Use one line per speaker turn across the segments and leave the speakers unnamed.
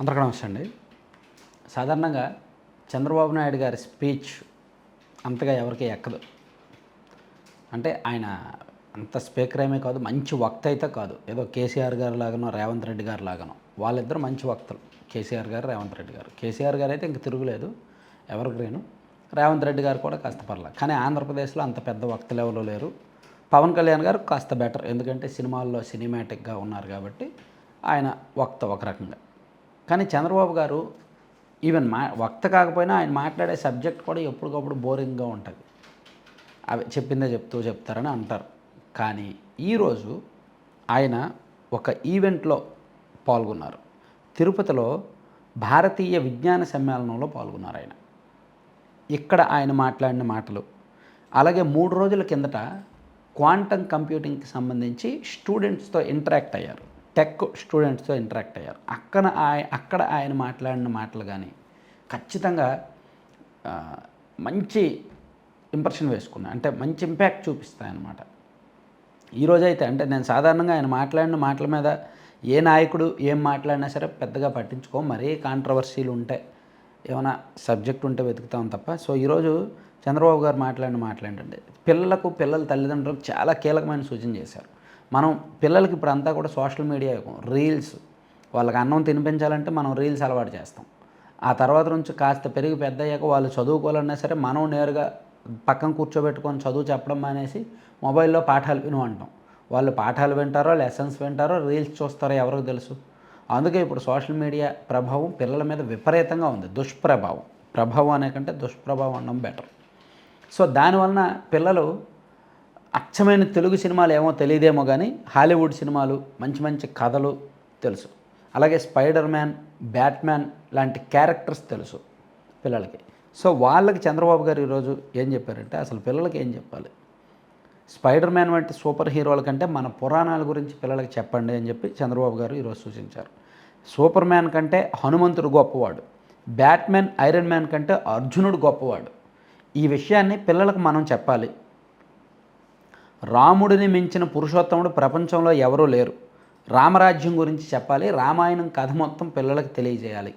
అందరికీ నమస్తే అండి. సాధారణంగా చంద్రబాబు నాయుడు గారి స్పీచ్ అంతగా ఎవరికి ఎక్కదు. అంటే ఆయన అంత స్పీకర్ ఏమీ కాదు మంచి వక్త అయితే కాదు. ఏదో కేసీఆర్ గారు లాగానో రేవంత్ రెడ్డి గారు లాగానో వాళ్ళిద్దరు మంచి వక్తలు. కేసీఆర్ గారు రేవంత్ రెడ్డి గారు. కేసీఆర్ గారు అయితే ఇంక తిరుగులేదు ఎవరు గ్రీను రేవంత్ రెడ్డి గారు కూడా కాస్త పర్లేదు. కానీ ఆంధ్రప్రదేశ్లో అంత పెద్ద వక్తలు ఎవరు లేరు. పవన్ కళ్యాణ్ గారు కాస్త బెటర్. ఎందుకంటే సినిమాల్లో సినిమాటిక్గా ఉన్నారు కాబట్టి ఆయన వక్త ఒక రకంగా. కానీ చంద్రబాబు గారు ఈవెన్ మా వక్త కాకపోయినా ఆయన మాట్లాడే సబ్జెక్ట్ కూడా ఎప్పటికప్పుడు బోరింగ్గా ఉంటుంది. అవి చెప్పిందే చెప్తూ చెప్తారని అంటారు. కానీ ఈరోజు ఆయన ఒక ఈవెంట్లో పాల్గొన్నారు. తిరుపతిలో భారతీయ విజ్ఞాన సమ్మేళనంలో పాల్గొన్నారు ఆయన. ఇక్కడ ఆయన మాట్లాడిన మాటలు. అలాగే మూడు రోజుల కిందట క్వాంటమ్ కంప్యూటింగ్కి సంబంధించి స్టూడెంట్స్తో ఇంటరాక్ట్ అయ్యారు. టెక్ స్టూడెంట్స్తో ఇంటరాక్ట్ అయ్యారు. అక్కడ ఆయ అక్కడ ఆయన మాట్లాడిన మాటలు కానీ ఖచ్చితంగా మంచి ఇంప్రెషన్ వేసుకున్నాయి. అంటే మంచి ఇంపాక్ట్ చూపిస్తాయి అన్నమాట ఈరోజైతే అంటే నేను సాధారణంగా ఆయన మాట్లాడిన మాటల మీద ఏ నాయకుడు ఏం మాట్లాడినా సరే పెద్దగా పట్టించుకో. మరీ కాంట్రవర్సీలు ఉంటాయి ఏమైనా సబ్జెక్ట్ ఉంటే వెతుకుతాం తప్ప. సో ఈరోజు చంద్రబాబు గారు మాట్లాడిన మాట్లాడండి పిల్లలకు పిల్లల తల్లిదండ్రులకు చాలా కీలకమైన సూచన చేశారు. మనం పిల్లలకి ఇప్పుడు అంతా కూడా సోషల్ మీడియా యుగం రీల్స్. వాళ్ళకి అన్నం తినిపించాలంటే మనం రీల్స్ అలవాటు చేస్తాం. ఆ తర్వాత నుంచి కాస్త పెరిగి పెద్ద అయ్యాక వాళ్ళు చదువుకోవాలన్నా సరే మనం నేరుగా పక్కన కూర్చోబెట్టుకొని చదువు చెప్పడం మానేసి మొబైల్లో పాఠాలు విను అంటాం. వాళ్ళు పాఠాలు వింటారో లెసన్స్ వింటారో రీల్స్ చూస్తారో ఎవరికి తెలుసు? అందుకే ఇప్పుడు సోషల్ మీడియా ప్రభావం పిల్లల మీద విపరీతంగా ఉంది. దుష్ప్రభావం. ప్రభావం అనే కంటే దుష్ప్రభావం అనడం బెటర్. సో దానివలన పిల్లలు అచ్చమైన తెలుగు సినిమాలు ఏమో తెలియదేమో కానీ హాలీవుడ్ సినిమాలు మంచి మంచి కథలు తెలుసు. అలాగే స్పైడర్ మ్యాన్ బ్యాట్మ్యాన్ లాంటి క్యారెక్టర్స్ తెలుసు పిల్లలకి. సో వాళ్ళకి చంద్రబాబు గారు ఈరోజు ఏం చెప్పారంటే అసలు పిల్లలకి ఏం చెప్పాలి? స్పైడర్ మ్యాన్ వంటి సూపర్ హీరోల కంటే మన పురాణాల గురించి పిల్లలకి చెప్పండి అని చెప్పి చంద్రబాబు గారు ఈరోజు సూచించారు. సూపర్ మ్యాన్ కంటే హనుమంతుడు గొప్పవాడు. బ్యాట్మ్యాన్ ఐరన్ మ్యాన్ కంటే అర్జునుడు గొప్పవాడు. ఈ విషయాన్ని పిల్లలకు మనం చెప్పాలి. రాముడిని మించిన పురుషోత్తముడు ప్రపంచంలో ఎవరూ లేరు. రామరాజ్యం గురించి చెప్పాలి రామాయణం కథ మొత్తం పిల్లలకు తెలియజేయాలి.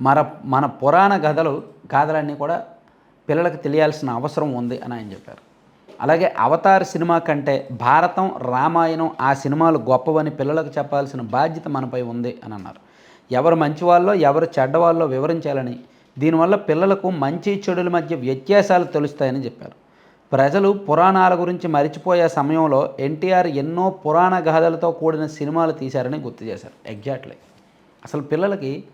మన మన పురాణ కథలు గాథలన్నీ కూడా పిల్లలకు తెలియాల్సిన అవసరం ఉంది అని ఆయన చెప్పారు. అలాగే అవతార్ సినిమా కంటే భారతం రామాయణం ఆ సినిమాలు గొప్పవని పిల్లలకు చెప్పాల్సిన బాధ్యత మనపై ఉంది అని అన్నారు. ఎవరు మంచివాళ్ళో ఎవరు చెడ్డవాళ్ళో వివరించాలని దీనివల్ల పిల్లలకు మంచి చెడుల మధ్య వ్యత్యాసాలు తెలుస్తాయని చెప్పారు. ప్రజలు పురాణాల గురించి మరిచిపోయే సమయంలో ఎన్టీఆర్ ఎన్నో పురాణ గాథలతో కూడిన సినిమాలు తీశారని గుర్తు చేశారు. ఎగ్జాక్ట్లీ అసలు పిల్లలకి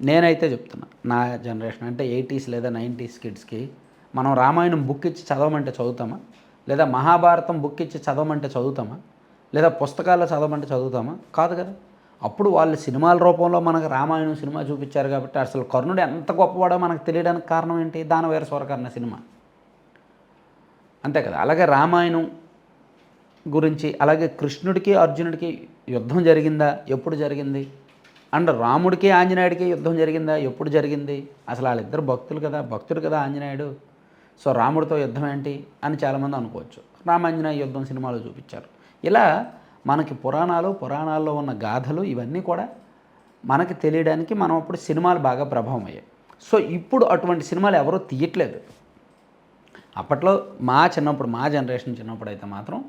నేనైతే చెప్తున్నా నా జనరేషన్ అంటే ఎయిటీస్ లేదా నైంటీస్ కిడ్స్కి మనం రామాయణం బుక్ ఇచ్చి చదవమంటే చదువుతామా? లేదా మహాభారతం బుక్ ఇచ్చి చదవమంటే చదువుతామా? లేదా పుస్తకాల్లో చదవమంటే చదువుతామా? కాదు కదా. అప్పుడు వాళ్ళు సినిమాల రూపంలో మనకు రామాయణం సినిమా చూపించారు కాబట్టి అసలు కర్ణుడు ఎంత గొప్పవాడో మనకు తెలియడానికి కారణం ఏంటి? దానవీర స్వరకర్ణ సినిమా. అంతే కదా. అలాగే రామాయణం గురించి అలాగే కృష్ణుడికి అర్జునుడికి యుద్ధం జరిగిందా? ఎప్పుడు జరిగింది? అండ్ రాముడికి ఆంజనేయుడికి యుద్ధం జరిగిందా? ఎప్పుడు జరిగింది? అసలు వాళ్ళిద్దరు భక్తులు కదా భక్తుడు కదా ఆంజనేయుడు. సో రాముడితో యుద్ధం ఏంటి అని చాలామంది అనుకోవచ్చు. రామాంజనేయ యుద్ధం సినిమాలు చూపించారు. ఇలా మనకి పురాణాలు పురాణాల్లో ఉన్న గాథలు ఇవన్నీ కూడా మనకి తెలియడానికి మనం అప్పుడు సినిమాలు బాగా ప్రభావం అయ్యాయి. సో ఇప్పుడు అటువంటి సినిమాలు ఎవరూ తీయట్లేదు. అప్పట్లో మా చిన్నప్పుడు మా జనరేషన్ చిన్నప్పుడు అయితే మాత్రం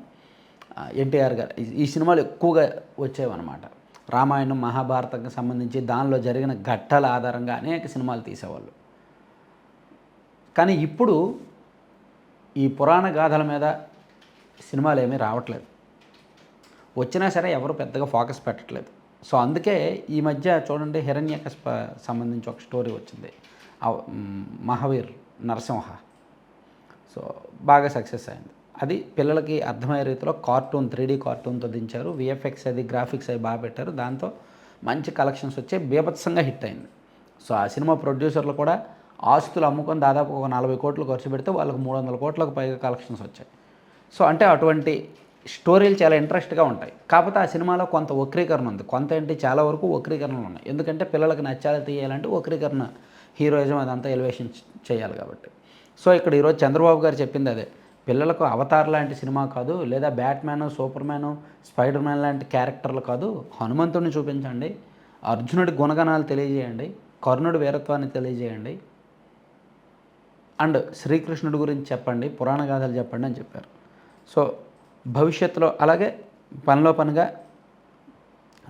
ఎన్టీఆర్ గారు ఈ- సినిమాలు ఎక్కువగా వచ్చేవన్నమాట. రామాయణం మహాభారతంకి సంబంధించి దానిలో జరిగిన ఘట్టాల ఆధారంగా అనేక సినిమాలు తీసేవాళ్ళు. కానీ ఇప్పుడు ఈ పురాణ గాథల మీద సినిమాలు ఏమీ రావట్లేదు. వచ్చినా సరే ఎవరు పెద్దగా ఫోకస్ పెట్టట్లేదు. సో అందుకే ఈ మధ్య చూడండి హిరణ్యకశిప సంబంధించి ఒక స్టోరీ వచ్చింది. మహావీర్ నరసింహ. సో బాగా సక్సెస్ అయింది. అది పిల్లలకి అర్థమయ్యే రీతిలో కార్టూన్ త్రీ డీ కార్టూన్తో దించారు. విఎఫ్ఎక్స్ అది గ్రాఫిక్స్ అవి బాగా పెట్టారు. దాంతో మంచి కలెక్షన్స్ వచ్చి బీభత్సంగా హిట్ అయింది. సో ఆ సినిమా ప్రొడ్యూసర్లు కూడా ఆస్తులు అమ్ముకొని దాదాపు ఒక నలభై కోట్లు ఖర్చు పెడితే వాళ్ళకి మూడు వందల కోట్లకు పైగా కలెక్షన్స్ వచ్చాయి. సో అంటే అటువంటి స్టోరీలు చాలా ఇంట్రెస్ట్గా ఉంటాయి. కాకపోతే ఆ సినిమాలో కొంత వక్రీకరణ ఉంది. కొంత ఏంటి? చాలా వరకు వక్రీకరణలు ఉన్నాయి. ఎందుకంటే పిల్లలకు నచ్చాలి తీయాలంటే వక్రీకరణ హీరోయిజం అదంతా ఎలివేషన్ చేయాలి కాబట్టి. సో ఇక్కడ ఈరోజు చంద్రబాబు గారు చెప్పింది అదే. పిల్లలకు అవతార్ లాంటి సినిమా కాదు లేదా Batman Superman Spider Man లాంటి క్యారెక్టర్లు కాదు. హనుమంతుడిని చూపించండి అర్జునుడి గుణగణాలు తెలియజేయండి కర్ణుడి వీరత్వాన్ని తెలియజేయండి అండ్ శ్రీకృష్ణుడి గురించి చెప్పండి పురాణ గాథలు చెప్పండి అని చెప్పారు. సో భవిష్యత్తులో అలాగే పనిలో పనిగా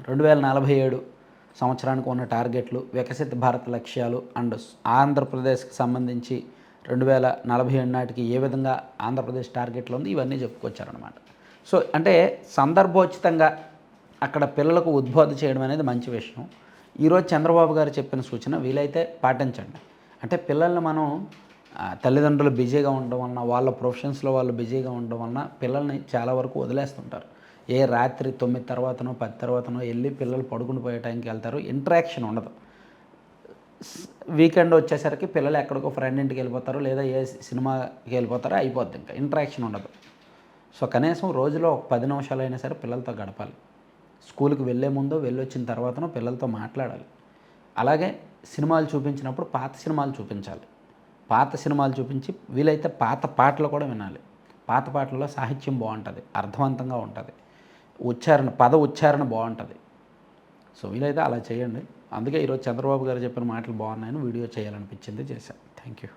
రెండు వేల నలభై ఏడు సంవత్సరానికి ఉన్న టార్గెట్లు వికసిత భారత్ లక్ష్యాలు అండ్ ఆంధ్రప్రదేశ్కి సంబంధించి రెండు వేల నలభై ఏడు నాటికి ఏ విధంగా ఆంధ్రప్రదేశ్ టార్గెట్లో ఉంది ఇవన్నీ చెప్పుకొచ్చారనమాట సో అంటే సందర్భోచితంగా అక్కడ పిల్లలకు ఉద్బోధ చేయడం అనేది మంచి విషయం. ఈరోజు చంద్రబాబు గారు చెప్పిన సూచన వీలైతే పాటించండి. అంటే పిల్లల్ని మనం తల్లిదండ్రులు బిజీగా ఉండడం వలన వాళ్ళ ప్రొఫెషన్స్లో వాళ్ళు బిజీగా ఉండడం వలన పిల్లల్ని చాలా వరకు వదిలేస్తుంటారు. ఏ రాత్రి తొమ్మిది తర్వాతనో పది తర్వాతనో వెళ్ళి పిల్లలు పడుకుని పోయే టైంకి వెళ్తారు ఇంటరాక్షన్ ఉండదు. వీకెండ్ వచ్చేసరికి పిల్లలు ఎక్కడికో ఫ్రెండ్ ఇంటికి వెళ్ళిపోతారు లేదా ఏ సినిమాకి వెళ్ళిపోతారో అయిపోద్ది ఇంకా. ఇంటరాక్షన్ ఉండదు. సో కనీసం రోజులో ఒక పది నిమిషాలు అయినా సరే పిల్లలతో గడపాలి. స్కూల్కి వెళ్ళే ముందు వెళ్ళొచ్చిన తర్వాతనో పిల్లలతో మాట్లాడాలి. అలాగే సినిమాలు చూపించినప్పుడు పాత సినిమాలు చూపించాలి. పాత సినిమాలు చూపించి వీలైతే పాత పాటలు కూడా వినాలి. పాత పాటల్లో సాహిత్యం బాగుంటుంది అర్థవంతంగా ఉంటుంది. ఉచ్చారణ పద ఉచ్చారణ బాగుంటుంది. సో వీలైతే అలా చేయండి. అందుకే ఈరోజు చంద్రబాబు గారు చెప్పిన మాటలు బాగున్నాయని వీడియో చేయాలనిపించింది చేశాను. Thank you